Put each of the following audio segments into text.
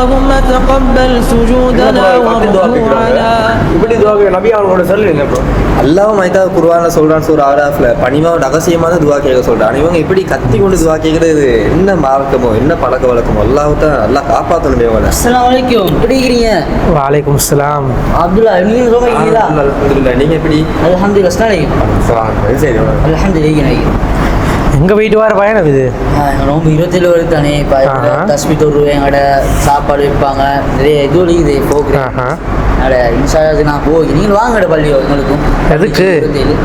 اللهم تقبل سجودنا وركوعنا இப்படி துவா கேட்க நபி அவங்களோட சொல்லுங்க ப்ரோ அல்லாஹ் மைதா குர்ஆன்ல சொல்றான் சூர் ஆராஃப்ல பணிவா ரகசியமான துவா கேட்க சொல்றான் இவங்க இப்படி கத்தி கொண்டு துவா கேட்கறது என்ன மார்க்கமோ என்ன பழக்க வழக்கமோ அல்லாஹ் தான் அல்லாஹ் காப்பாற்றணும் இவங்களை அஸ்ஸலாமு அலைக்கும் எப்படி இருக்கிறீங்க வலைக்கும் அஸ்ஸலாம் அப்துல்லா நீங்க ரொம்ப இருக்கீங்களா அல்ஹம்துலில்லாஹ். நீங்க எப்படி அல்ஹம்துலில்லாஹ் அஸ்ஸலாமு அலைக்கும் சரி அல்ஹம்துலில்லாஹ் எங்க வீட்டு வர பயணம் இது? ரொம்ப இருபத்தேழு வருது தானே. இப்போ. தஸ்மி தொரு எங்களோட சாப்பாடு வைப்பாங்க. நிறைய இது இருக்குது ஆஹா. அதனால இன்ஷால்லா நான் போய் நீங்கள் வாங்கட பள்ளி உங்களுக்கும். எதுக்கு? இருபத்தி ஏழு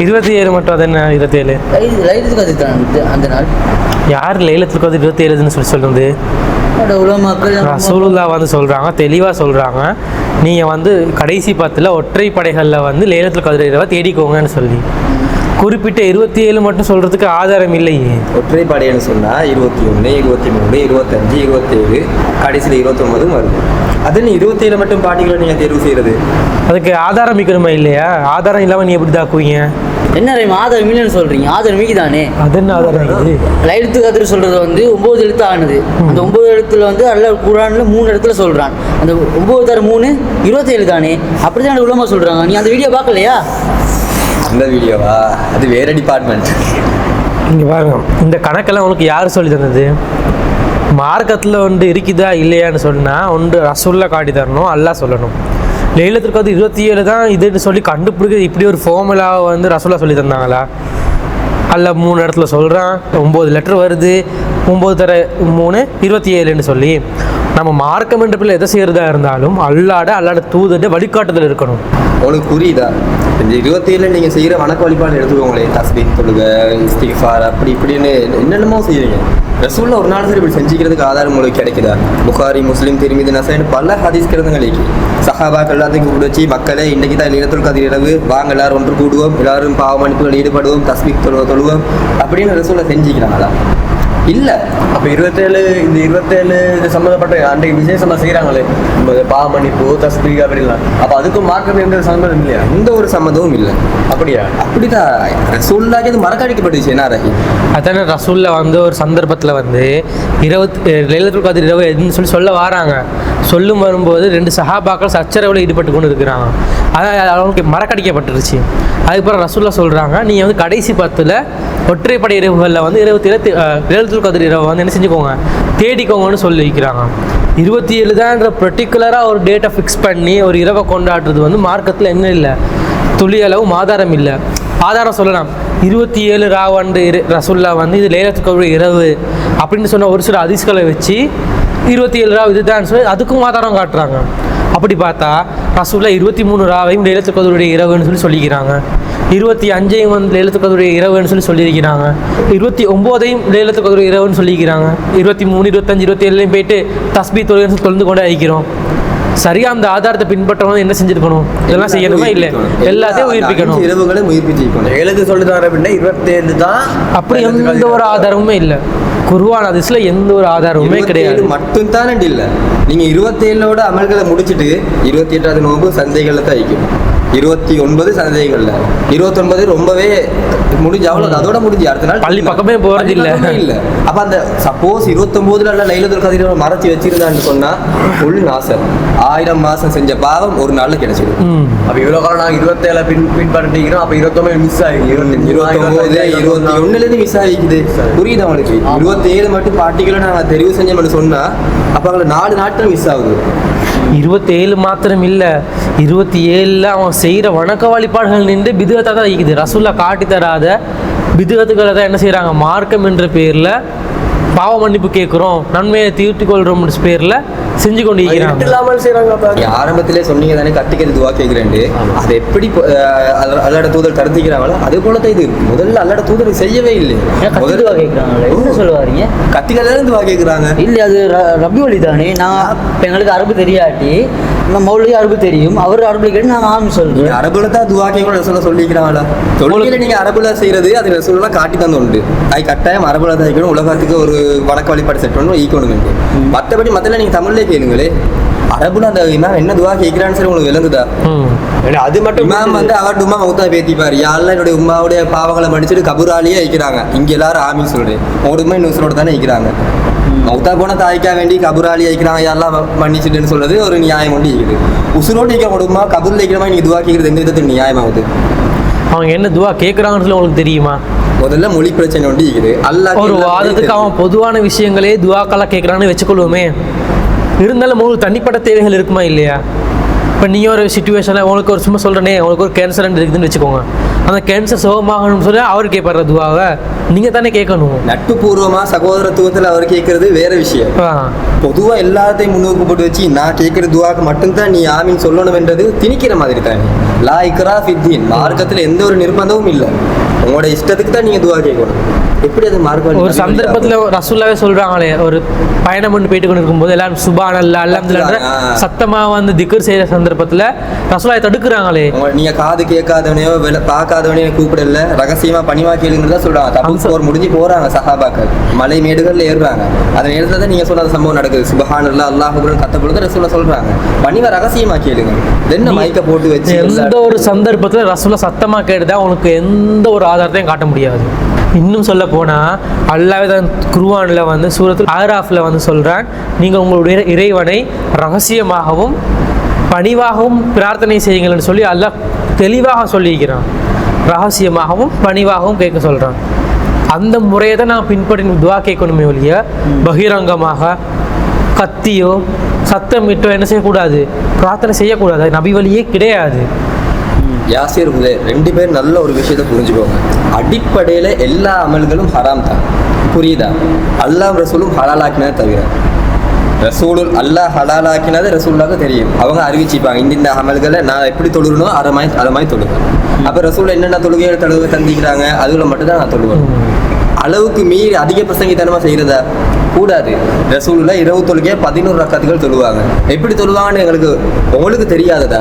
இருபத்தி ஏழு மட்டும் அது என்ன இருபத்தேழு? லைட் லைட்டுக்கு அது தான் அந்த நாள்? யார் லைலத்துக்கு வந்து இருபத்தி ஏழுன்னு சொல்லி சொல்லுது? ரசூலுல்லா வந்து சொல்றாங்க தெளிவா சொல்றாங்க. நீங்க வந்து கடைசி பத்துல ஒற்றை படைகள்ல வந்து லேலத்துல கதிர இரவை தேடிக்கோங்கன்னு சொல்லி. குறிப்பிட்ட இருபத்தி ஏழு மட்டும் சொல்றதுக்கு ஆதாரம் இல்லையே. ஒற்றை படையன்னு சொன்னா இருபத்தி ஒன்று இருபத்தி மூணு இருபத்தஞ்சு இருபத்தேழு கடைசியில் இருபத்தொன்பதும் வருது. அது நீ இருபத்தேழு மட்டும் பாட்டிகளை நீங்க தேர்வு செய்யறது? அதுக்கு ஆதாரம் மிக்கணுமா இல்லையா? ஆதாரம் இல்லாம நீ எப்படி தாக்குவீங்க? என்ன ரீம் ஆதர் மீன் சொல்றீங்க. ஆதர் மீக்கு தானே அது என்ன ஆதாரம் இது? லைலத்து கதிர் சொல்றது வந்து ஒன்பது எழுத்து ஆனது அந்த ஒன்பது எழுத்துல வந்து அல்ல குரான்ல மூணு இடத்துல சொல்றான். அந்த ஒன்பது தர மூணு இருபத்தேழு தானே? அப்படிதான் உலமா சொல்றாங்க. நீ அந்த வீடியோ பார்க்கலையா? இந்த வீடியோவா? அது வேற டிபார்ட்மெண்ட் இங்கே பாருங்க இந்த கணக்கெல்லாம் உனக்கு யார் சொல்லி தந்தது? மார்க்கத்தில் ஒன்று இருக்குதா இல்லையான்னு சொன்னால் ஒன்று ரசுல்லா காட்டி தரணும் அல்லா சொல்லணும். லைலத்திற்கு வந்து இருபத்தி ஏழு தான் இதுன்னு சொல்லி கண்டுபிடிக்க இப்படி ஒரு ஃபார்முலாவை வந்து ரசூலா சொல்லி தந்தாங்களா? அல்ல மூணு இடத்துல சொல்கிறான் ஒம்பது லெட்டர் வருது ஒம்பது தர மூணு இருபத்தி ஏழுன்னு சொல்லி. நம்ம மார்க்கம் என்ற பிள்ளை எதை செய்கிறதா இருந்தாலும் அல்லாட அல்லாட தூதட்டு வழிகாட்டுதல் இருக்கணும். உனக்கு புரியுதா? இந்த இருபத்தேழுல நீங்க செய்யற வணக்க வழிபாடு எடுத்துக்கோங்களே தஸ்பீத் தொழுக இஸ்திஃபார் அப்படி இப்படின்னு என்னென்னமோ செய்வீங்க ரசூல்ல ஒரு நாள் சரி இப்படி செஞ்சுக்கிறதுக்கு ஆதாரம் உங்களுக்கு கிடைக்குதா? புகாரி முஸ்லீம் திருமிதி நசைன்னு பல ஹதீஸ் கிரந்தங்களுக்கு சஹாபாக்கள் எல்லாத்தையும் கூப்பிட்டு வச்சு மக்களே இன்னைக்கு தான் நிலத்தில் கதிர் இரவு. வாங்க எல்லாரும் ஒன்று கூடுவோம். எல்லாரும் பாவ மன்னிப்புகள் ஈடுபடுவோம். தஸ்பீக் தொழுவ தொழுவோம். அப்படின்னு ரசூல்ல செஞ்சுக்கிறாங்களா? இல்ல. அப்ப இருபத்தேழு இந்த இருபத்தேழு இது சம்மந்தப்பட்ட அன்றைக்கு விசேஷமா செய்யறாங்களே பாமணிப்பு தஸ்பீக் அப்படிலாம் அப்ப அதுக்கும் மார்க்கம் எந்த சம்மந்தம் இல்லையா? எந்த ஒரு சம்மந்தமும் இல்லை. அப்படியா? அப்படிதான் ரசூல்லாக்கு அது மறக்கடிக்கப்பட்டுச்சு என்ன ரஹி அதானே ரசூல்ல வந்து ஒரு சந்தர்ப்பத்தில் வந்து இருபத்தி லைலத்துல் கதிர் இரவு எதுன்னு சொல்லி சொல்ல வராங்க. சொல்லும் வரும்போது ரெண்டு சஹாபாக்கள் சச்சரவில் ஈடுபட்டு கொண்டு இருக்கிறாங்க. அதான் அவங்களுக்கு மறக்கடிக்கப்பட்டுருச்சு. அதுக்கப்புறம் ரசூல்லா சொல்கிறாங்க நீங்கள் வந்து கடைசி பத்தில் ஒற்றைப்படை இரவுகளில் வந்து இருபத்தி ஏழு லைலத்துல் கதிர் இரவு வந்து என்ன செஞ்சுக்கோங்க? தேடிக்கோங்கன்னு சொல்லி வைக்கிறாங்க இருபத்தி ஏழு தான்ன்ற பர்டிகுலராக ஒரு டேட்டை ஃபிக்ஸ் பண்ணி ஒரு இரவை கொண்டாடுறது வந்து மார்க்கத்தில் என்ன இல்லை. துளி அளவு ஆதாரம் இல்லை. ஆதாரம் சொல்லலாம். இருபத்தி ஏழு ராவன்று இரு ரசுல்லா வந்து இது லேலத்துக்கு இரவு அப்படின்னு சொன்ன ஒரு சில அதிசகளை வச்சு இருபத்தி ஏழு ராவ் இதுதான் சொல்லி அதுக்கும் ஆதாரம் காட்டுறாங்க. அப்படி பார்த்தா ரசூல்லா இருபத்தி மூணு ராவையும் லேலத்துக்கதுடைய இரவுன்னு சொல்லி சொல்லிக்கிறாங்க. இருபத்தி அஞ்சையும் வந்து லேலத்துக்கதுடைய இரவுன்னு சொல்லி சொல்லியிருக்கிறாங்க. இருபத்தி ஒம்போதையும் லேலத்துக்கதுடைய இரவுன்னு சொல்லிக்கிறாங்க. இருபத்தி மூணு இருபத்தஞ்சு இருபத்தி ஏழுலையும் போயிட்டு தஸ்பி தொழில் தொழுந்து கொண்டே அழிக்கிறோம். சரியா அந்த ஆதாரத்தை பின்பற்றவங்க என்ன செஞ்சிருக்கணும்? இதெல்லாம் செய்யணுமா இல்லை? எல்லாத்தையும் உயிர்ப்பிக்கணும். இரவுகளும் உயிர்ப்பிச்சிக்கணும் எழுது சொல்லுதார அப்படின்னா இருபத்தேழு தான் அப்படி எந்த ஒரு ஆதாரமுமே இல்லை. குருவான் அதிசல எந்த ஒரு ஆதாரமுமே கிடையாது. மட்டும் தானே இல்ல நீங்க இருபத்தேழோட அமல்களை முடிச்சிட்டு இருபத்தி எட்டாவது நோம்பு சந்தைகள்ல தான் வைக்கும் இருபத்தி ஒன்பது சந்தைகள்ல. இருபத்தொன்பது ரொம்பவே முடிஞ்சு அவ்வளவு அதோட முடிஞ்சு. அடுத்த நாள் பள்ளி பக்கமே போறது இல்ல. இல்ல. அப்ப அந்த சப்போஸ் இருபத்தொன்பதுல எல்லாம் லைலத்துல் கதிர மறைச்சு வச்சிருந்தான்னு சொன்னா ஃபுல் நாசம். ஆயிரம் மாசம் செஞ்ச பாவம் ஒரு நாள்ல கிடைச்சிடும். அப்ப இவ்வளவு காலம் நாங்க இருபத்தேழு பின் பின்பற்றிக்கிறோம். அப்ப இருபத்தொன்பது மிஸ் ஆகி இருபத்தஞ்சு இருபத்தொன்பது இருபத்தி ஒண்ணுல இருந்து மிஸ் ஆகிக்குது. புரியுது அவனுக்கு இருபத்தி ஏழு மட்டும் பார்ட்டிகளை நான் தெரிவு செஞ்சோம்னு சொன்னா அப்ப அவங்களுக்கு நாலு நாட்கள் மிஸ் ஆகுது. இருபத்தேழு மாத்திரம் இல்லை இருபத்தி ஏழில் அவன் செய்கிற வணக்க வழிபாடுகள் நின்று பிதுகத்தை தான் இருக்குது ரசூல்லா காட்டி தராத பிதுகத்துக்களை தான் என்ன செய்கிறாங்க மார்க்கம் என்ற பேரில் பாவ மன்னிப்பு கேட்குறோம் நன்மையை தீர்த்து கொள்கிறோம் பேரில் செஞ்சு கொண்டு இல்லாமல் செய்யறாங்க ஆரம்பத்திலே சொன்னீங்க தானே கத்திக்கிறது துவா கேட்கிறேன்ட்டு. அது எப்படி அல்லாட தூதர் தடுத்துக்கிறாங்களோ அதே போல தான் இது. முதல்ல அல்லாட தூதர் செய்யவே இல்லை. ஏன் கத்திட்டுவா கேட்குறாங்களே? என்ன சொல்லுவாருங்க? தான் துவா கேட்கிறாங்க. இல்லை அது ர- ரபி வழி தானே. நான் எங்களுக்கு அரபு தெரியாட்டி நம்ம மௌலி அரபு தெரியும். அவர் அரபு கேட்டு நான் ஆமி சொல்றேன். அரபுல தான் துவா கேட்கணும் சொல்ல சொல்லிக்கிறாங்களா? தொழில நீங்க அரபுல செய்யறது அது ரசூலா காட்டி தந்து உண்டு. அது கட்டாயம் அரபுல தான் உலகத்துக்கு ஒரு வணக்க வழிபாடு செட் பண்ணணும் ஈக்கணும் மற்றபடி மத்தல நீங்க தமிழ்ல கேளுங்களே அரபுல அந்த இமாம் என்ன துவா கேட்கிறான்னு சரி உங்களுக்கு விளங்குதா? அது மட்டும் இமாம் வந்து அவர் உமா மௌத்தா பேத்திப்பாரு. யாரெல்லாம் என்னுடைய உமாவுடைய பாவங்களை மன்னிச்சுட்டு கபூராலேயே வைக்கிறாங்க இங்க எல்லாரும் ஆமி சொல்றேன் ஒரு உமா இன்னொரு தானே வைக்கிறாங்க மௌத்தா போன தாய்க்கா வேண்டி கபுராளி ஐக்கிறாங்க யாரெல்லாம் மன்னிச்சுட்டுன்னு சொல்றது ஒரு நியாயம் ஒன்று இருக்குது. உசுரோடு இருக்கிற கொடுமா கபூரில் இருக்கிற மாதிரி நீங்க துவா கேட்கறது எந்த விதத்தில் நியாயமாகுது? அவங்க என்ன துவா கேட்குறாங்கன்னு உங்களுக்கு தெரியுமா? முதல்ல மொழி பிரச்சனை ஒன்று இருக்குது. அல்லாஹ் ஒரு வாதத்துக்கு அவன் பொதுவான விஷயங்களே துவாக்கெல்லாம் கேட்குறான்னு வச்சுக்கொள்வோமே. இருந்தாலும் உங்களுக்கு தனிப்பட்ட தேவைகள் இருக்குமா இல்லையா? இப்போ நீ ஒரு சுச்சுவேஷனில் உங்களுக்கு ஒரு சும்மா சொல்கிறனே உங்களுக்கு ஒரு கேன்சர் இருக்குதுன்னு வச்சுக்கோங்க. அந்த கேன்சர் சுகமாகணும்னு சொல்லி அவர் கேட்பாரு துவாவை நீங்கள் தானே கேட்கணும். நட்பு பூர்வமா சகோதரத்துவத்தில் அவர் கேட்கறது வேற விஷயம். ஆ. பொதுவா எல்லாத்தையும் முன்னுக்கு போட்டு வச்சு நான் கேட்கிற துவாக்கு மட்டும்தான் நீ ஆமீன் சொல்லணும்ன்றது திணிக்கிற மாதிரி தானே. லா இக்ரா ஃபித்தீன். மார்க்கத்துல எந்த ஒரு நிர்பந்தமும் இல்லை. உங்களோட இஷ்டத்துக்கு தான் நீங்க துவா கேட்கணும். எப்படி அது மார்க்கம் ஒரு சந்தர்ப்பத்தில் ரசூல்லாவே சொல்கிறாங்களே ஒரு பயணம் பண்ணி போயிட்டு கொண்டு இருக்கும்போது எல்லாரும் சுபான் அல்ல ஆ. சத்தமாக வந்து திக்கர் செய்கிற சந்தர்ப்பத்தில் ரசூலாவை தடுக்கிறாங்களே. உங்க- நீங்க காது கேட்காதவனையோ வெள பார்க்காதவனையோ கூப்பிடல ரகசியமா பணிவா கேளுங்கிறதா சொல்றாங்க. தபு போர் முடிஞ்சு போறாங்க சஹாபாக்கள். மலை மேடுகள்ல ஏறுறாங்க. அந்த நேரத்துல தான் நீங்க சொன்ன சம்பவம் நடக்குது. சுபஹான் அல்லா அல்லாஹ் கத்த பொழுது ரசூலா சொல்றாங்க. பணிவா ரகசியமா கேளுங்க. இது என்ன மைக்க போட்டு வச்சு எந்த ஒரு சந்தர்ப்பத்தில் ரசூலா சத்தமாக கேட்டுதா உனக்கு எந்த ஒரு ஆதாரத்தையும் காட்ட முடியாது. இன்னும் சொல்ல போனால் அல்லாவே தான் குருவானில் வந்து சூரத்தில் ஆராஃபில் வந்து சொல்கிறான் நீங்கள் உங்களுடைய இறைவனை ரகசியமாகவும் பணிவாகவும் பிரார்த்தனை செய்யுங்கள்னு சொல்லி அல்லாஹ் தெளிவாக சொல்லியிருக்கிறான். ரகசியமாகவும் பணிவாகவும் கேட்க சொல்கிறான் அந்த முறையை தான் நான் பின்பற்றி துவா கேட்கணுமே ஒழிய பகிரங்கமாக கத்தியோ சத்தமிட்டோ என்ன செய்யக்கூடாது? பிரார்த்தனை செய்யக்கூடாது. நபி வழியே கிடையாது. யாசிர் ரெண்டு பேர் நல்ல ஒரு விஷயத்தை புரிஞ்சுக்கோங்க. அடிப்படையில் எல்லா அமல்களும் ஹராம் தான். புரியுதா? அல்லாஹ் ரசூலும் ஹலாலாக்கினதை தவிர. ரசூலுல் அல்லாஹ் ஹலாலாக்கினது ரசூலுல்லாக்கு தெரியும். அவங்க அறிவிச்சிப்பாங்க இந்த இந்த அமல்களை நான் எப்படி தொழுகணும் அதை மாதிரி அதை மாதிரி தொழுவேன் அப்போ ரசூல் என்னென்ன தொழுகைகள் தொழுகை தந்திக்கிறாங்க அதுல மட்டும் தான் நான் தொழுவேன் அளவுக்கு மீறி அதிக பிரசங்கித்தனமாக செய்கிறதா கூடாது. ரசூலுல்லா இரவு தொழுகையை பதினோரு ரக்காத்துகள் தொழுவாங்க. எப்படி தொழுவாங்கன்னு எங்களுக்கு உங்களுக்கு தெரியாததா?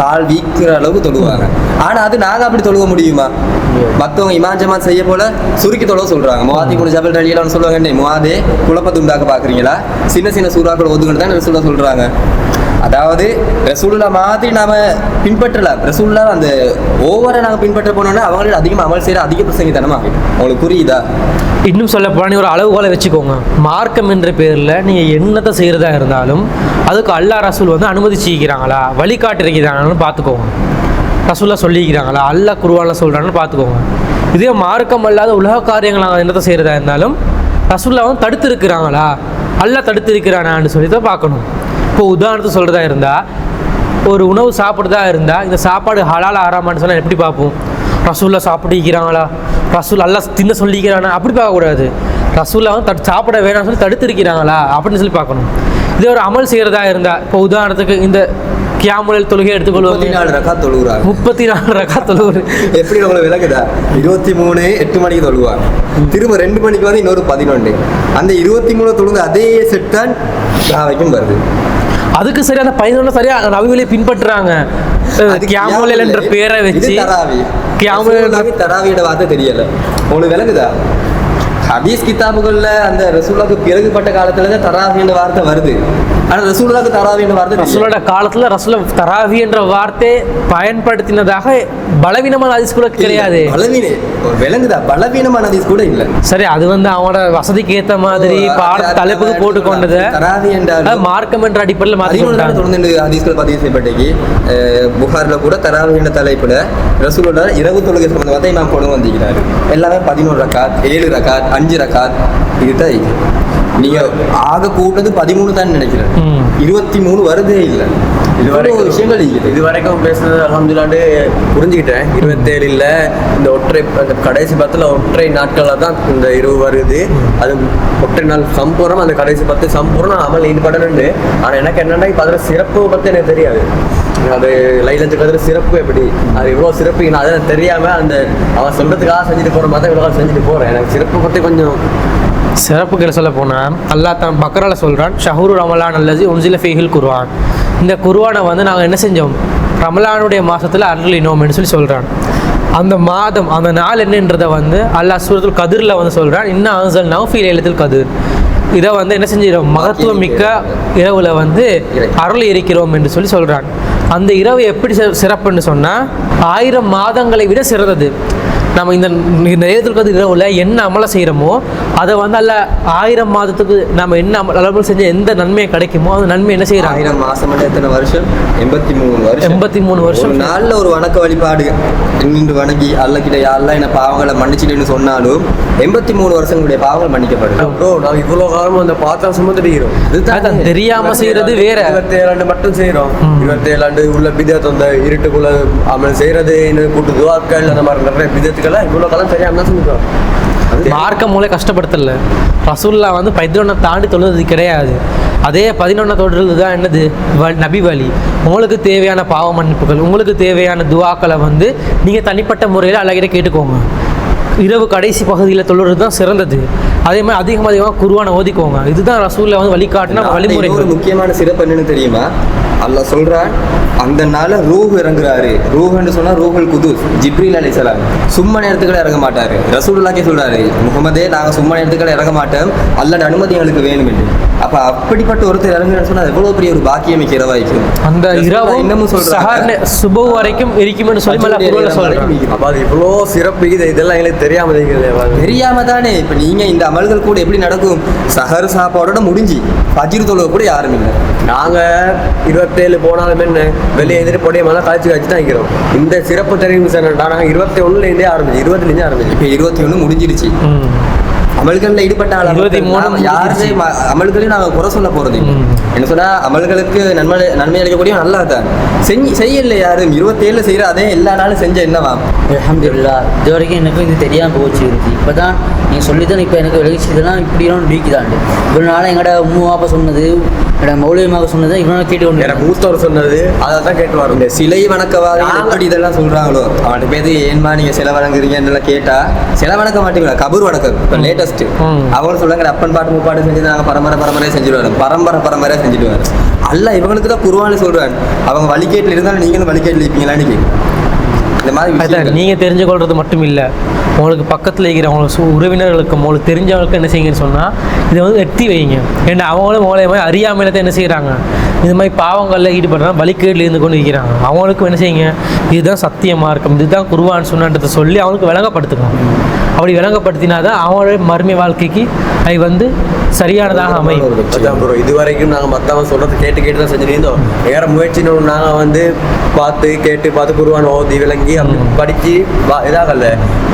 கால் வீக்கிற அளவுக்கு தொழுவாங்க. ஆனா அது நாங்க அப்படி தொழுவ முடியுமா? மத்தவங்க இமாம் ஜமாத் செய்ய போல சுருக்கி தொழுவ சொல்றாங்க. முவாதி குண ஜபல் ரலியலான்னு சொல்லுவாங்க முவாதே குழப்பத்தை உண்டாக்க பாக்குறீங்களா சின்ன சின்ன சூறாக்கள் ஒதுங்கன்னு தான் ரசூலா சொல்றாங்க. அதாவது ரசூலுல்லா மாதிரி நாம பின்பற்றலாம் ரசூலுல்லா அந்த ஓவராக நாங்க பின்பற்ற போனோம்னா அவங்களோட அதிகமாக அமல் செய்யற அதிக பிரசங்கித்தனமா? உங்களுக்கு புரியுதா? இன்னும் சொல்ல போனால் ஒரு அளவுகோலை வச்சுக்கோங்க. மார்க்கம் என்ற பேரில் நீங்கள் என்னத்தை செய்கிறதா இருந்தாலும் அதுக்கு அல்லா ரசூல் வந்து அனுமதிச்சிக்கிறாங்களா வழிகாட்டிருக்கிறாங்கன்னு பார்த்துக்கோங்க. ரசூலா சொல்லிக்கிறாங்களா அல்லா குருவானில் சொல்கிறாங்கன்னு பார்த்துக்கோங்க. இதே மார்க்கம் அல்லாத உலக காரியங்கள் நாங்கள் என்னத்தை செய்கிறதா இருந்தாலும் ரசூல்லா வந்து தடுத்து இருக்கிறாங்களா அல்லாஹ் தடுத்து இருக்கிறானான்னு சொல்லி தான் பார்க்கணும். இப்போ உதாரணத்துக்கு சொல்கிறதா இருந்தால் ஒரு உணவு சாப்பிட்றதா இருந்தால் இந்த சாப்பாடு ஹலால் ஆறாமான்னு சொன்னால் எப்படி பார்ப்போம்? ரசூல்லா சாப்பிட்டுக்கிறாங்களா ரசூல் அல்லா தின்ன சொல்லிக்கிறானா? அப்படி பார்க்கக்கூடாது. ரசூல்லா வந்து தடு சாப்பிட வேணாம்னு சொல்லி தடுத்திருக்கிறாங்களா? அப்படின்னு சொல்லி பார்க்கணும். இதே ஒரு அமல் செய்கிறதா இருந்தால் இப்போ உதாரணத்துக்கு இந்த கியாமுல் தொழுகை முப்பத்தி எடுத்துக்கொள்வோம் நாலு ரக்கா தொழுகிறாங்க முப்பத்தி நாலு ரகா தொழுவது எப்படி உங்களுக்கு விளக்குதா? இருபத்தி மூணு எட்டு மணிக்கு தொழுவாங்க திரும்ப ரெண்டு மணிக்கு வந்து இன்னொரு பதினொன்று. அந்த இருபத்தி மூணு தொழுது அதே செட் தான் நாளைக்கும் வருது. அதுக்கு சரி அந்த பதினொன்று சரியா நவிகளை பின்பற்றுறாங்க. கியாமுல் என்ற பேரை வச்சு ரசூலுல்லாஹி தராவியோட வார்த்தை தெரியல. உங்களுக்கு விளங்குதா? ஹதீஸ் கிதாபுகள்ல அந்த ரசூலுக்கு பிறகுப்பட்ட காலத்துல தான் தராவின்ற வார்த்தை வருது. ஆனா ரசூலுக்கு தராவின்ற வார்த்தை தெரியல. ரசூலோட காலத்துல ரசூல தராவி என்ற வார்த்தை பயன்படுத்தினதாக பலவீனமான ஹதீஸ் கூட கிடையாது. பலவீன ஒரு விளங்குதா? பலவீனமான ஹதீஸ் கூட இல்ல. சரி அது வந்து அவனோட வசதிக்கு ஏத்த மாதிரி பாட தலைப்புக்கு அது- போட்டு கொண்டது. தராவி அது மார்க்கம் என்ற அடிப்படையில் மாற்றி தொடர்ந்து ஹதீஸ்கள் பதிவு செய்யப்பட்டக்கு புகார்ல கூட தராவி என்ற தலைப்புல ரசூலோட இரவு தொழுகை சம்பந்தமாக இமாம் கொண்டு வந்திருக்கிறாரு. எல்லாமே பதினோரு ரக்காத் ஏழு ரக்காத் அஞ்சு ரக்காத் இதுதான். நீங்க ஆக கூட்டது பதிமூணு தான் நினைக்கிறேன். இருபத்தி மூணு வருதே இல்லை. இது இவ்வளவு வரைக்கும் விஷயங்கள் இது வரைக்கும் பேசுனது அலமதுல்லாண்டு புரிஞ்சுக்கிட்டேன். இருபத்தேழுல இந்த ஒற்றை அந்த கடைசி பத்துல ஒற்றை நாட்களில் தான் இந்த இரவு வருது. அது ஒற்றை நாள் சம்பூர்ணம் அந்த கடைசி பத்து சம்பூர்ணம் அமல் ஈடுபடணுண்டு ஆனா எனக்கு என்னன்னா இப்ப அதுல சிறப்பு பத்தி எனக்கு தெரியாது. அது லைலத்துக்கு அதில் சிறப்பு எப்படி? அது இவ்வளோ சிறப்பு நான் அதை தெரியாம அந்த அவன் சொல்றதுக்காக செஞ்சுட்டு போற மாதிரி இவ்வளோ செஞ்சுட்டு போறேன். எனக்கு சிறப்பு பத்தி கொஞ்சம் சிறப்புகளை சொல்ல போனால் அல்லாஹ் தான் பக்கரால் சொல்கிறான் ஷஹூரு ரமலான் அல்லது உன்சில ஃபீஹில் குருவான் இந்த குருவானை வந்து நாங்கள் என்ன செஞ்சோம்? ரமலானுடைய மாதத்தில் அருளினோம்னு சொல்லி சொல்கிறான் அந்த மாதம் அந்த நாள் என்னன்றதை வந்து அல்லாஹ் சூரத்துல் கதிரில் வந்து சொல்கிறான் இன்னும் ஆன்சல் நவ்ஃபி லேலத்தில் கதிர். இதை வந்து என்ன செஞ்சிடும்? மகத்துவம் மிக்க இரவில் வந்து அருள் இருக்கிறோம் என்று சொல்லி சொல்கிறான் அந்த இரவு எப்படி சிறப்புன்னு சொன்னால் ஆயிரம் மாதங்களை விட சிறந்தது. நம்ம இந்த கதிர் இரவுல என்ன அமலை செய்கிறோமோ அதை வந்து அல்ல ஆயிரம் மாதத்துக்கு நம்ம என்ன அமல் செஞ்ச எந்த நன்மையை கிடைக்குமோ அந்த நன்மை என்ன செய்கிறாங்க ஆயிரம் மாசம் எத்தனை வருஷம்? எண்பத்தி மூணு வருஷம். எண்பத்தி மூணு வருஷம். ஒரு நாள்ல ஒரு வணக்க வழிபாடு நின்று வணங்கி அல்ல கிட்ட யாரெல்லாம் என்ன பாவங்களை மன்னிச்சிடுன்னு சொன்னாலும் எண்பத்தி மூணு வருஷங்களுடைய பாவங்கள் மன்னிக்கப்படும். ப்ரோ நாங்க இவ்வளவு காலமா அந்த பாத்திரம் சுமந்துட்டு அதான் தெரியாம செய்யறது வேற. இருபத்தேழு ஆண்டு மட்டும் செய்யறோம் இருபத்தேழு ஆண்டு உள்ள பிதத் அந்த இருட்டுக்குள்ள அமல் செய்யறது கூட்டு துவாக்கள் அந்த மாதிரி நிறைய பிதத்துக்கெல்லாம் இவ்வளவு காலம் தெரியாம தான் செஞ்சுக்கிறோம் அது மார்க்க மூளை கஷ்டப்படுத்தல. ரசூல்லா வந்து பதினொன்றை தாண்டி தொழுது கிடையாது. அதே பதினொன்றை தொடுறது தான் என்னது நபி வழி. உங்களுக்கு தேவையான பாவ மன்னிப்புகள் உங்களுக்கு தேவையான துவாக்களை வந்து நீங்கள் தனிப்பட்ட முறையில் அழகிட்ட கேட்டுக்கோங்க. இரவு கடைசி பகுதியில் தொழுறது தான் சிறந்தது. அதே மாதிரி அதிகம் அதிகமாக குருவான ஓதிக்கோங்க. இதுதான் ரசூலில் வந்து வழிகாட்டின வழிமுறை ஒரு முக்கியமான சிறப்பு என்னன்னு தெரியுமா? அல்ல சொல்றான் அந்த நாளில் ரூஹ் இறங்குறாரு. ரூஹ்னு சொன்னால் ரூஹுல் குதுஸ் ஜிப்ரீல் அலைஹிஸ்ஸலாம் சும்மா நேரத்துக்களை இறங்க மாட்டார். ரசூலுல்லாஹ்க்கே சொல்கிறாரு முகமதே நாங்கள் சும்மா நேரத்துக்களை இறங்க மாட்டோம். அல்லாஹ் அனுமதி எங்களுக்கு வேணும் என்று அப்ப அப்படிப்பட்ட ஒருத்தர் இறங்குறன்னு சொன்னா அது எவ்வளவு பெரிய ஒரு பாக்கியம் இரவாய்க்கும். அந்த இரவும் இன்னமும் நே- சுபு வரைக்கும் இருக்கும்னு சொல்லி அப்ப அது இவ்வளோ சிறப்பு இது இதெல்லாம் எங்களுக்கு தெரியாம தெரியாம தானே இப்ப நீங்க இந்த அமல்கள் கூட எப்படி நடக்கும்? சஹர் சாப்பாடோட முடிஞ்சு. ஃபஜ்ர் தொழுவ கூட யாரும் இல்லை. நாங்க இருபத்தேழு போனாலும் என்ன வெளியே எதிரி பொடிய மேலே காய்ச்சி காய்ச்சி தான் இருக்கிறோம் இந்த சிறப்பு தெரியும் சார். நாங்கள் இருபத்தி ஒண்ணுலேருந்தே ஆரம்பிச்சு இருபத்துலேருந்தே ஆரம்பிச்சு. இப்ப இருபத்தி ஒண்ணு முடிஞ்சிருச்சு அமல்கள்ல ஈடுபட்ட இருபத்தி மூணு யாருமே அமல்களையும் நாங்க குறை சொல்ல போறது. என்ன சொன்னா அமல்களுக்கு நன்மை நன்மை அளிக்கக்கூடிய நல்லா தான் செஞ்சு செய்யல யாரும். இருபத்தேழுல செய்யற அதே எல்லா நாளும் செஞ்ச என்னவா அல்ஹம்துலில்லாஹ். இது வரைக்கும் எனக்கு இது தெரியாமல் போச்சு இருக்கு. இப்போ தான் நீங்கள் சொல்லி தான் இப்போ எனக்கு விலகிச்சு இதெல்லாம் இப்படிலாம் நீக்கிதாண்டு. இவ்வளோ நாளாக எங்கட உம்மு வாப்பா சொன்னது எங்கட மௌலியமாக சொன்னது இவ்வளோ கேட்டு கொண்டு எனக்கு மூத்தவர் சொன்னது அதை தான் கேட்டு வரும் இந்த சிலை வணக்கவாதிகள் நாங்க- எப்படி இதெல்லாம் சொல்றாங்களோ அவன்கிட்ட பேர் ஏன்மா நீங்க சிலை வணங்குறீங்கன்னு கேட்டா சிலை வணக்க மாட்டீங்களா? கபூர் வணக்கம் இப்போ லேட்டஸ்ட். அவங்க சொல்லுங்க அப்பன் பாட்டு முப்பாட்டு செஞ்சு நாங்க பரம்பரை பரம்பரையா செஞ்சுடுவாரு. பரம்பரை பரம்பரையா செஞ்சுடுவாரு. அல்ல இவங்களுக்கு தான் குருவான்னு சொல்றாரு. அவங்க வழிகேட்டில் இருந்தாலும் நீங்களும் வழிகேட்டில் இருப்பீங்களான்னு. இந்த மாதிரி. நீங்கள் தெரிஞ்சு கொள்வது மட்டும் இல்லை. உங்களுக்கு பக்கத்தில் இருக்கிற உங்களுக்கு உறவினர்களுக்கும் உங்களுக்கு தெரிஞ்சவங்களுக்கு என்ன செய்யுங்கன்னு சொன்னால் இதை வந்து எட்டி வைங்க. ஏன்னா அவங்களும் மாதிரி அறியாமையில தான் என்ன செய்கிறாங்க இது மாதிரி பாவங்களில் ஈடுபடுறா வழிகேடில் இருந்து கொண்டு இருக்கிறாங்க. அவங்களுக்கும் என்ன செய்யுங்க? இதுதான் சத்தியமாக இருக்கும். இதுதான் குருவான்னு சொன்னன்றதை சொல்லி அவங்களுக்கு விளங்கப்படுத்தணும். அப்படி விளங்கப்படுத்தினா தான் அவங்களுடைய மறுமை வாழ்க்கைக்கு அது வந்து சரியானதாக அமையும். ப்ரோ இது வரைக்கும் நாங்கள் மற்றவங்க சொல்றது கேட்டு கேட்டு தான் செஞ்சுட்டு இருந்தோம். வேற முயற்சின்னு நாங்கள் வந்து பார்த்து கேட்டு பார்த்து குருவான ஓதி விளங்கி படித்து இதாகல.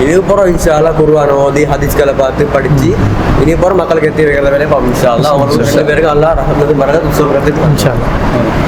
இது போகிற இன்ஷால்லாம் குருவான ஓதி ஹதீஸ்களை பார்த்து படித்து இனி போகிற மக்களுக்கு எத்தி வைக்கிற வேலையை பார்ப்போம் இன்ஷா அல்லா அவங்களுக்கு ரெண்டு பேருக்கு அல்லா ரஹமத்து மரக சொல்கிறதுக்கு இன்ஷா அல்லாஹ்.